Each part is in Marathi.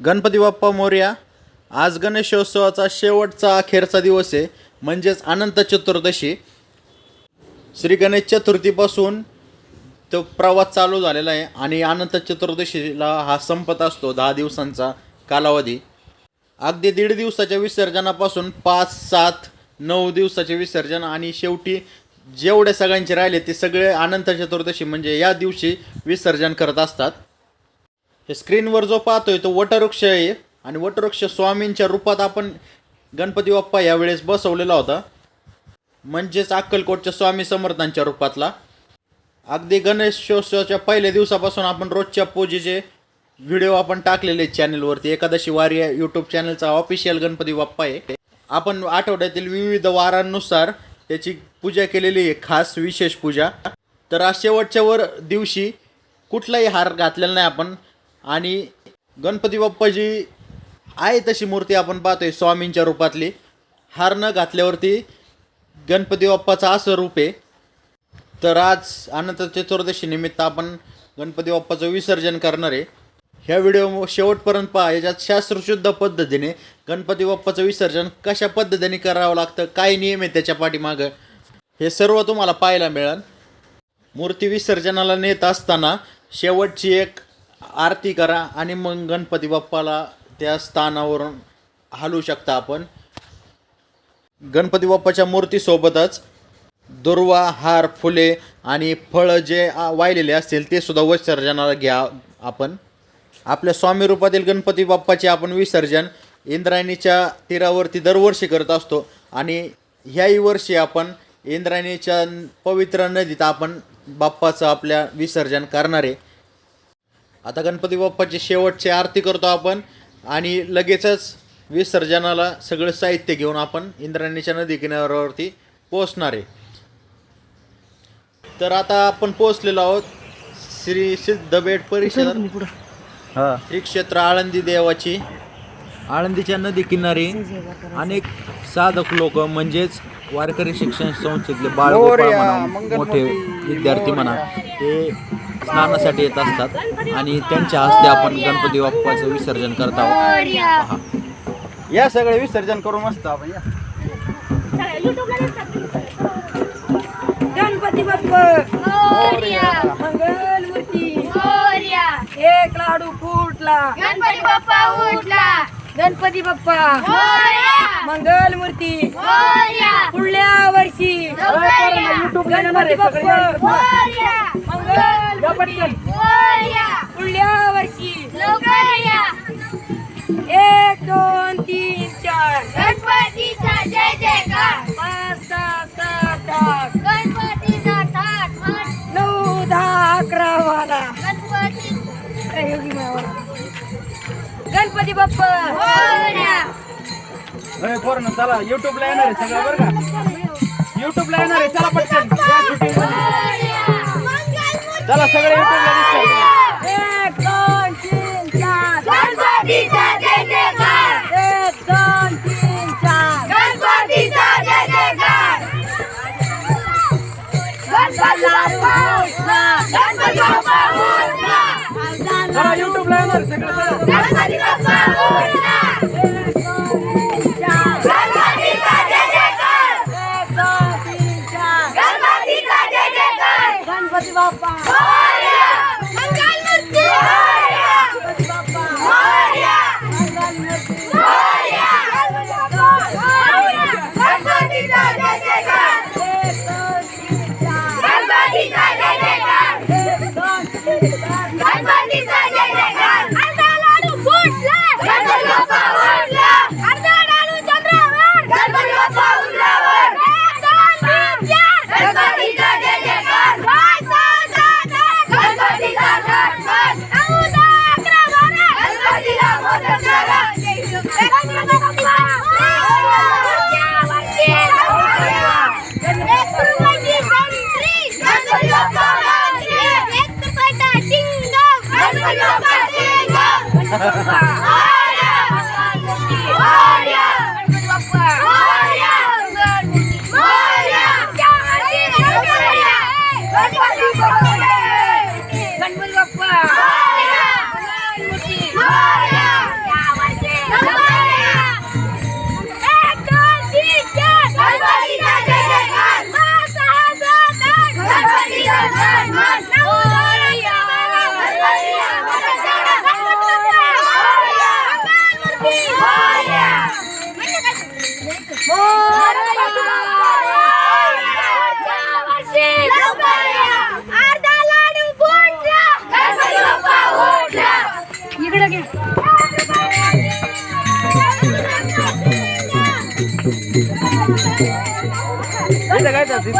गणपती बाप्पा मोर्या आज गणेशोत्सवाचा शेवटचा अखेरचा दिवस आहे म्हणजेच अनंत चतुर्दशी. श्री गणेश चतुर्थीपासून तो प्रवास चालू झालेला आहे आणि अनंत चतुर्दशीला हा संपत असतो दहा दिवसांचा कालावधी. अगदी दीड दिवसाच्या विसर्जनापासून पाच सात नऊ दिवसाचे विसर्जन आणि शेवटी जेवढे सगळ्यांचे राहिले ते सगळे अनंत चतुर्दशी म्हणजे या दिवशी विसर्जन करत असतात. हे स्क्रीनवर जो पाहतोय तो वटवृक्ष आहे. आणि वटवृक्ष स्वामींच्या रूपात आपण गणपती बाप्पा यावेळेस बसवलेला होता. म्हणजेच अक्कलकोटच्या स्वामी समर्थांच्या रूपातला. अगदी गणेशोत्सवाच्या पहिल्या दिवसापासून आपण रोजच्या पूजेचे व्हिडिओ आपण टाकलेले चॅनलवरती एकादशी वारी या यूट्यूब चॅनलचा ऑफिशियल गणपती बाप्पा आहे. आपण आठवड्यातील विविध वारांनुसार त्याची पूजा केलेली आहे. खास विशेष पूजा. तर आज शेवटच्या वर दिवशी कुठलाही हार घातलेला नाही आपण. आणि गणपती बाप्पा जी आहे तशी मूर्ती आपण पाहतोय स्वामींच्या रूपातली. हार न घातल्यावरती गणपती बाप्पाचं असं रूप आहे. तर आज अनंत चतुर्दशी निमित्त आपण गणपती बाप्पाचं विसर्जन करणार आहे. ह्या व्हिडिओ शेवटपर्यंत पहा याच्यात शास्त्रशुद्ध पद्धतीने गणपती बाप्पाचं विसर्जन कशा पद्धतीने करावं लागतं काय नियम आहे त्याच्या पाठीमागं हे सर्व तुम्हाला पाहायला मिळेल. मूर्ती विसर्जनाला नेत असताना शेवटची एक आरती करा आणि मग गणपती बाप्पाला त्या स्थानावरून हलवू शकता आपण. गणपती बाप्पाच्या मूर्तीसोबतच दुर्वा हार फुले आणि फळं जे वाहिलेले असतील ते सुद्धा विसर्जनाला घ्या आपण. आपल्या स्वामी रूपातील गणपती बाप्पाचे आपण विसर्जन इंद्रायणीच्या तीरावरती दरवर्षी करत असतो आणि ह्याही वर्षी आपण इंद्रायणीच्या पवित्र नदीत आपण बाप्पाचं आपल्या विसर्जन करणार आहे. आता गणपती बाप्पाची शेवटची आरती करतो आपण. आणि लगेचच विसर्जनाला सगळं साहित्य घेऊन आपण इंद्रायणीच्या नदी किनाऱ्यावरती पोहोचणार. आहे तर आता आपण पोहोचलेलो आहोत श्री सिद्धबेट परिसर. श्री क्षेत्र आळंदी देवाची. आळंदीच्या नदी किनारी अनेक साधक लोक म्हणजेच वारकरी शिक्षण संस्थेतले बाळ मोठे विद्यार्थी म्हणा ते स्नानासाठी येत असतात आणि त्यांच्या हस्ते आपण गणपती बाप्पाचं विसर्जन करत आहोत. या सगळे विसर्जन करू मस्त आपण या. गणपती बाप्पा. एक लाडू फुटला. गणपती बाप्पा उठला गणपती बाप्पा. मंगल मूर्ती पुढल्या वर्षी. गणपती बाप्पा. मंगल पुढल्या वर्षी. एक दोन तीन चार. गणपतीचा जय जयकार. पाच सहा सात आठ. गणपतीचा नऊ दहा अकरा वाला गणपती. गणपती बाप्पा. पोरांनो चला युट्यूबला येणार आहे सगळं बरं का? युट्यूबला येणार आहे चला पटकन. चला सगळे युट्यूबला काय बाप्पा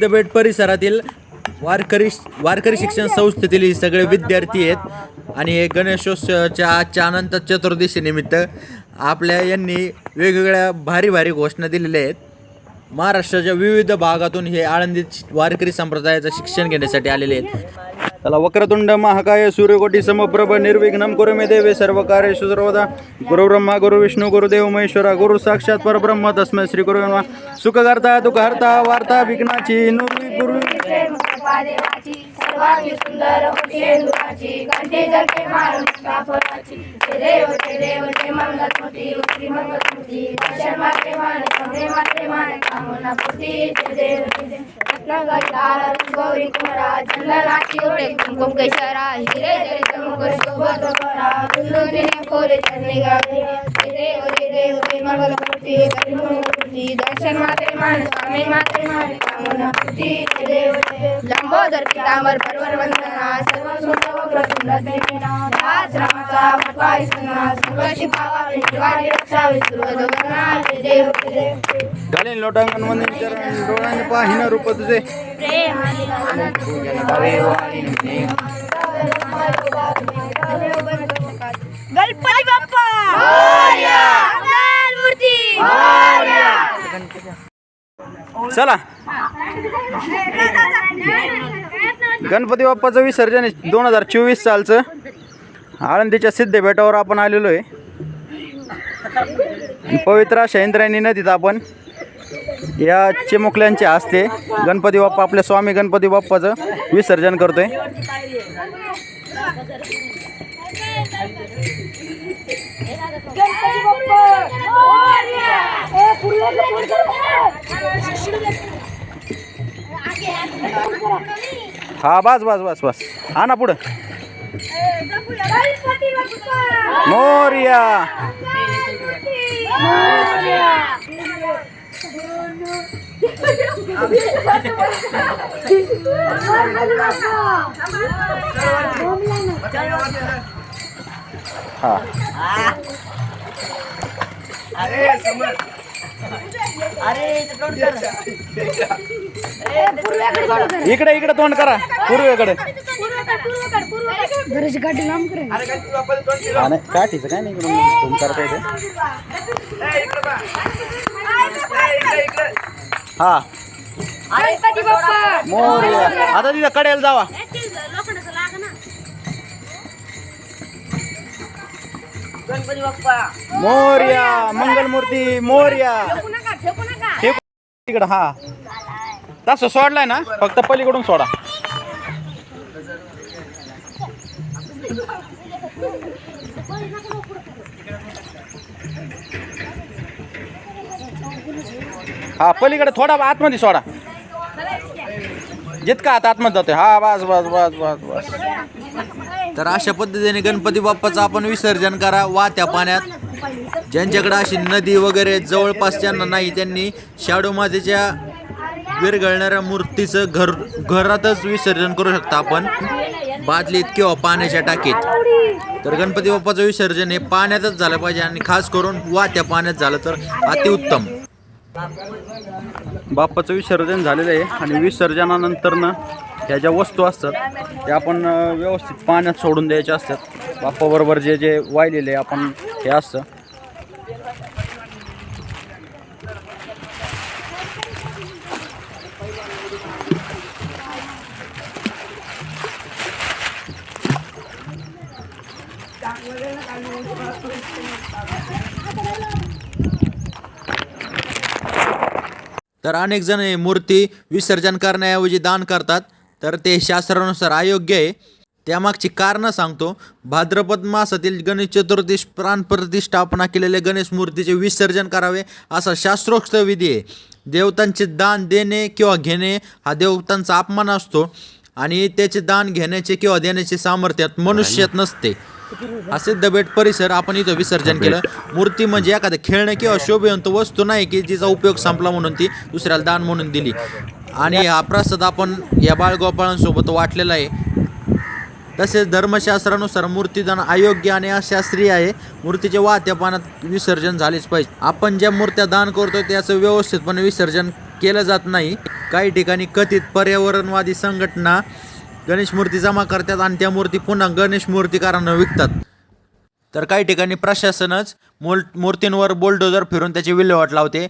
तर परिसरातील वारकरी वारकरी शिक्षण संस्थेतील हे सगळे विद्यार्थी आहेत. आणि हे गणेशोत्सवाच्या आजच्या अनंत चतुर्दशी निमित्त आपल्या यांनी वेगवेगळ्या भारी भारी घोषणा दिलेल्या आहेत. महाराष्ट्राच्या विविध भागातून हे आळंदीत वारकरी संप्रदायाचं शिक्षण घेण्यासाठी आलेले आहेत. त्याला वक्रतुंड महाकाय सूर्यकोटी समप्रभ निर्विघ्नम कुरु मे देवे सर्व कार्येषु सर्वदा। गुरुब्रह्मा गुरु विष्णू गुरुदेव महेश्वरा गुरु साक्षात परब्रह्म। तस्मै श्री गुरु सुख करता दुख हरता वार्ता विघ्नाची नुरी पूर्वी महादेवाची सुंदर ते देव ते दर्शन माते माते कामना ते देव ते गौरी कुमारा चंदनाची ओढे कुमकुम केशरा हिरे जरी चमक शोभा करा दुर्लभीने कोरे चरणी गावे ते देव ते देव ते मंगलमूर्ती श्री मंगलमूर्ती दर्शन माते माने स्वामी माते माने कामना पूर्ती ते देव ते देव लंबोदर पितांबर परवर वंदना सर्व सुंदर वक्रतुंड देवेना दास गणपती बाप्पा! चला. गणपती बाप्पाचं विसर्जन दोन हजार चोवीस सालचं. आळंदीच्या सिद्धपेठावर आपण आलेलो आहे. पवित्र अशा इंद्रायणी नदीत आपण या चिमुकल्यांच्या हस्ते गणपती बाप्पा आपल्या स्वामी गणपती बाप्पाचं विसर्जन करतोय. हा बस बस बस बस. हा ना पुढं. मोर्या. हा. इकडे इकडे तोंड करा. पूर्वेकडे. घराची गाडी लांब करे. हा नाही काठीचं काय नाही झूम करता येते. हा. आता तिथं कडेल जावा. गणपती बाप्पा. मोर्या मंगलमूर्ती मोर्या. नका ठेवू नका. हे तिकडं हा. तसं सोडलाय ना फक्त पलीकडून सोडा. हा पलीकडे थोडा आतमध्ये सोडा. जितका आता आतमध्ये जातोय. हा बस बस बस बस बस. तर अशा पद्धतीने गणपती बाप्पाचं आपण विसर्जन करा वाहत्या पाण्यात. ज्यांच्याकडे अशी नदी वगैरे जवळपास ज्यांना नाही त्यांनी शाडू मातेच्या विरघळणाऱ्या मूर्तीचं घर घरातच विसर्जन करू शकता आपण. बादलीत किंवा पाण्याच्या टाकीत. तर गणपती बाप्पाचं विसर्जन हे पाण्यातच झालं पाहिजे आणि खास करून वाहत्या पाण्यात झालं तर अतिउत्तम. बाप्पाचं विसर्जन झालेलं आहे आणि विसर्जनानंतरनं ह्या ज्या वस्तू असतात त्या आपण व्यवस्थित पाण्यात सोडून द्यायच्या असतात. बाप्पाबरोबर जे जे वाहिलेले आपण हे असतं. तर अनेक जण मूर्ती विसर्जन करण्याऐवजी दान करतात. तर ते शास्त्रानुसार अयोग्य आहे. त्यामागची कारणं सांगतो. भाद्रपद मासातील गणेश चतुर्थीस प्राणप्रतिष्ठापना केलेल्या गणेश मूर्तीचे विसर्जन करावे असा शास्त्रोक्त विधी आहे. देवतांचे दान देणे किंवा घेणे हा देवतांचा अपमान असतो आणि त्याचे दान घेण्याचे किंवा देण्याचे सामर्थ्यात मनुष्यात नसते. हा सिद्धबेट परिसर आपण इथं विसर्जन केलं. मूर्ती म्हणजे एखादं खेळणं किंवा शोभेवंत वस्तू नाही की जिचा उपयोग संपला म्हणून ती दुसऱ्याला दान म्हणून दिली. आणि हा प्रसाद आपण या बाळगोपाळांसोबत वाटलेला आहे. तसेच धर्मशास्त्रानुसार मूर्तीदान अयोग्य आणि अशास्त्रीय आहे. मूर्तीचे वाहत्या पाण्यात विसर्जन झालेच पाहिजे. आपण ज्या मूर्त्या दान करतो त्याचं व्यवस्थितपणे विसर्जन केलं जात नाही. काही ठिकाणी कथित पर्यावरणवादी संघटना गणेश मूर्ती जमा करतात आणि त्या मूर्ती पुन्हा गणेश मूर्तीकारांना विकतात. तर काही ठिकाणी प्रशासनच मूल मूर्तींवर बोलडोजर फिरून त्याची विल्हेवाट लावते.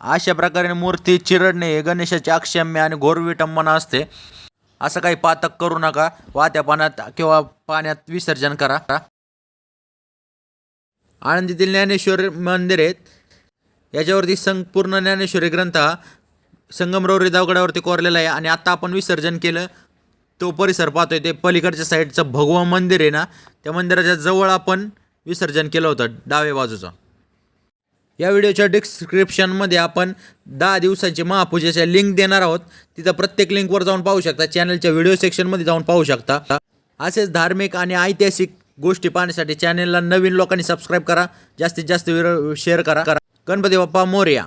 अशा प्रकारे मूर्ती चिरडणे हे गणेशाचे अक्षम्य आणि घोर विटंबना असते. असं काही पातक करू नका. वाहत्या पाण्यात किंवा पाण्यात विसर्जन करा. आनंदीतील ज्ञानेश्वर मंदिर आहेत. याच्यावरती संपूर्ण ज्ञानेश्वरी ग्रंथ हा संगमरवरी दावगडावरती कोरलेला आहे आणि आता आपण विसर्जन केलं. तो परिसर पाहतोय ते पलीकडच्या साईडचं भगवा मंदिर आहे ना त्या मंदिराच्या जवळ आपण विसर्जन केलं होतं डाव्या बाजूचं. या व्हिडिओच्या डिस्क्रिप्शनमध्ये आपण दहा दिवसांची महापूजेच्या लिंक देणार आहोत. तिथं प्रत्येक लिंकवर जाऊन पाहू शकता चॅनलच्या व्हिडिओ सेक्शनमध्ये जाऊन पाहू शकता. असेच धार्मिक आणि ऐतिहासिक गोष्टी पाहण्यासाठी चॅनलला नवीन लोकांनी सबस्क्राईब करा जास्तीत जास्त शेअर करा करा. गणपती बाप्पा मोर्या.